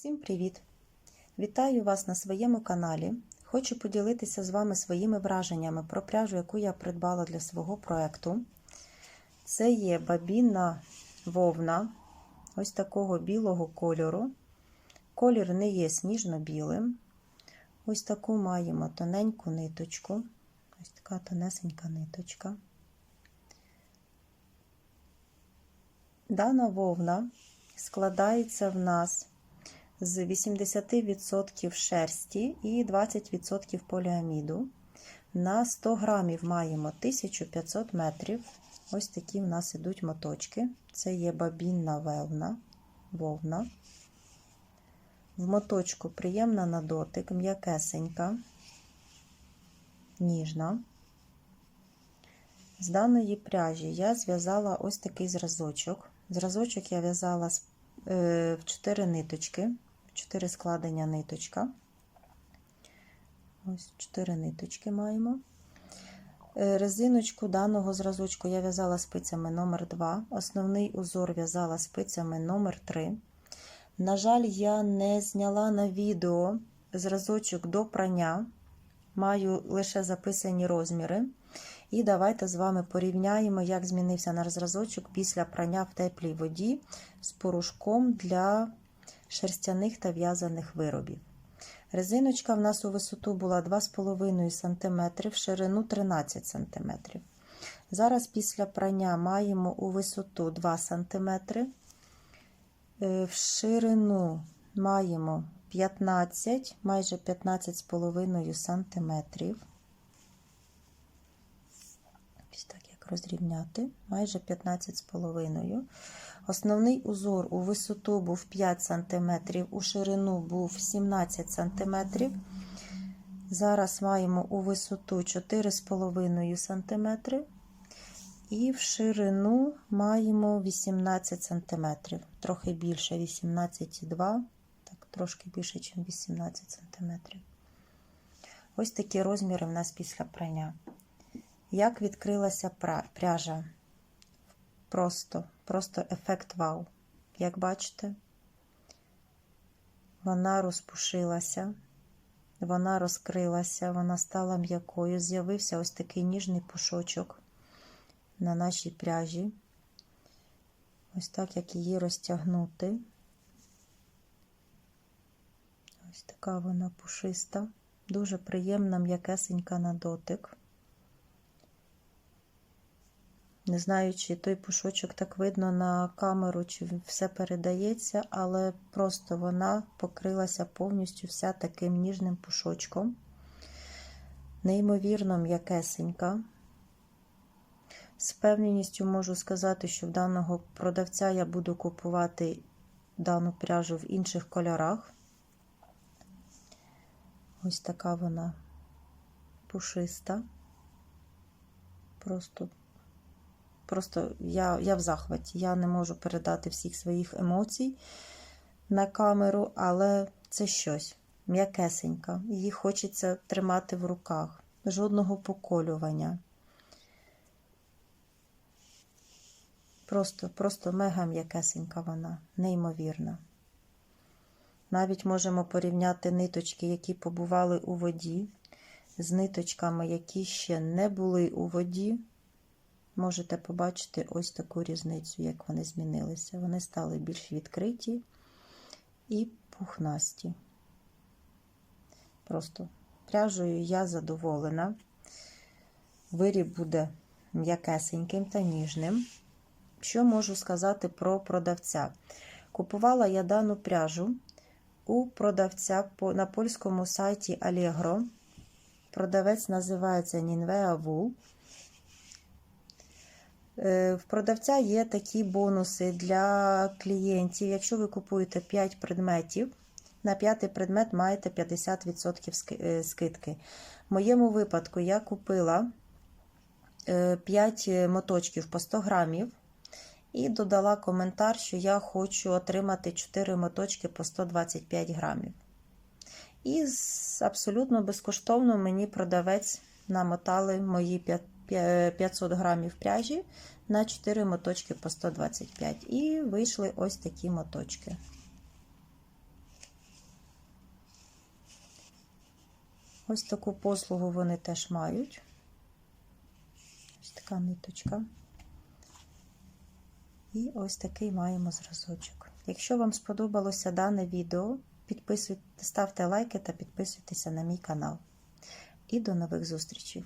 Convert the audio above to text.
Всім привіт! Вітаю вас на своєму каналі. Хочу поділитися з вами своїми враженнями про пряжу, яку я придбала для свого проєкту. Це є бабінна вовна ось такого білого кольору. Колір не є сніжно-білим. Ось таку маємо тоненьку ниточку. Ось така тонесенька ниточка. Дана вовна складається в нас з 80% шерсті і 20% поліаміду. На 100 грамів маємо 1500 метрів. Ось такі в нас ідуть моточки. Це є бабінна вовна. вовна. В моточку приємна на дотик, м'якесенька, ніжна. З даної пряжі я зв'язала ось такий зразочок. Зразочок я в'язала в 4 ниточки, 4 складення ниточка. Ось 4 ниточки маємо. Резиночку даного зразочку я в'язала спицями номер 2 Основний узор в'язала спицями номер 3 На жаль, я не зняла на відео зразочок до прання. Маю лише записані розміри. І давайте з вами порівняємо, як змінився наш зразочок після прання в теплій воді з порошком для шерстяних та в'язаних виробів. Резиночка в нас у висоту була 2,5 см, в ширину 13 см. Зараз після прання маємо у висоту 2 см, в ширину маємо 15, майже 15,5 см. Ось так, як розрівняти, майже 15,5. Основний узор у висоту був 5 см, у ширину був 17 см. Зараз маємо у висоту 4,5 см. І в ширину маємо 18 см. Трохи більше 18,2 так, трошки більше, ніж 18 см. Ось такі розміри в нас після прання. Як відкрилася пряжа? Просто, просто ефект вау. Як бачите, вона розпушилася, вона розкрилася, вона стала м'якою. З'явився ось такий ніжний пушочок на нашій пряжі. Ось так, як її розтягнути. Ось така вона пушиста, дуже приємна, м'якесенька на дотик. Не знаю, чи той пушочок так видно на камеру, чи все передається, але просто вона покрилася повністю вся таким ніжним пушочком. Неймовірно м'якесенька. З певністю можу сказати, що в даного продавця я буду купувати дану пряжу в інших кольорах. Ось така вона пушиста. Просто Просто я я в захваті. Я не можу передати всіх своїх емоцій на камеру, але це щось м'якесенька. Її хочеться тримати в руках, жодного поколювання. Просто, просто мега м'якесенька вона, неймовірна. Навіть можемо порівняти ниточки, які побували у воді, з ниточками, які ще не були у воді можете побачити ось таку різницю, як вони змінилися. Вони стали більш відкриті і пухнасті. Просто пряжею я задоволена. Виріб буде м'якесеньким та ніжним. Що можу сказати про продавця? Купувала я дану пряжу у продавця на польському сайті Allegro. Продавець називається Ninvea Wool. Е, в продавця є такі бонуси для клієнтів. Якщо ви купуєте 5 предметів, на п'ятий предмет маєте 50% е, скидки. В моєму випадку я купила 5 е, моточків по 100 грамів і додала коментар, що я хочу отримати 4 моточки по 125 грамів. І абсолютно безкоштовно мені продавець намотали мої 5 500 грамів пряжі на 4 моточки по 125 і вийшли ось такі моточки. Ось таку послугу вони теж мають. Ось така ниточка. І ось такий маємо зразочок. Якщо вам сподобалося дане відео, ставте лайки та підписуйтесь на мій канал. І до нових зустрічей!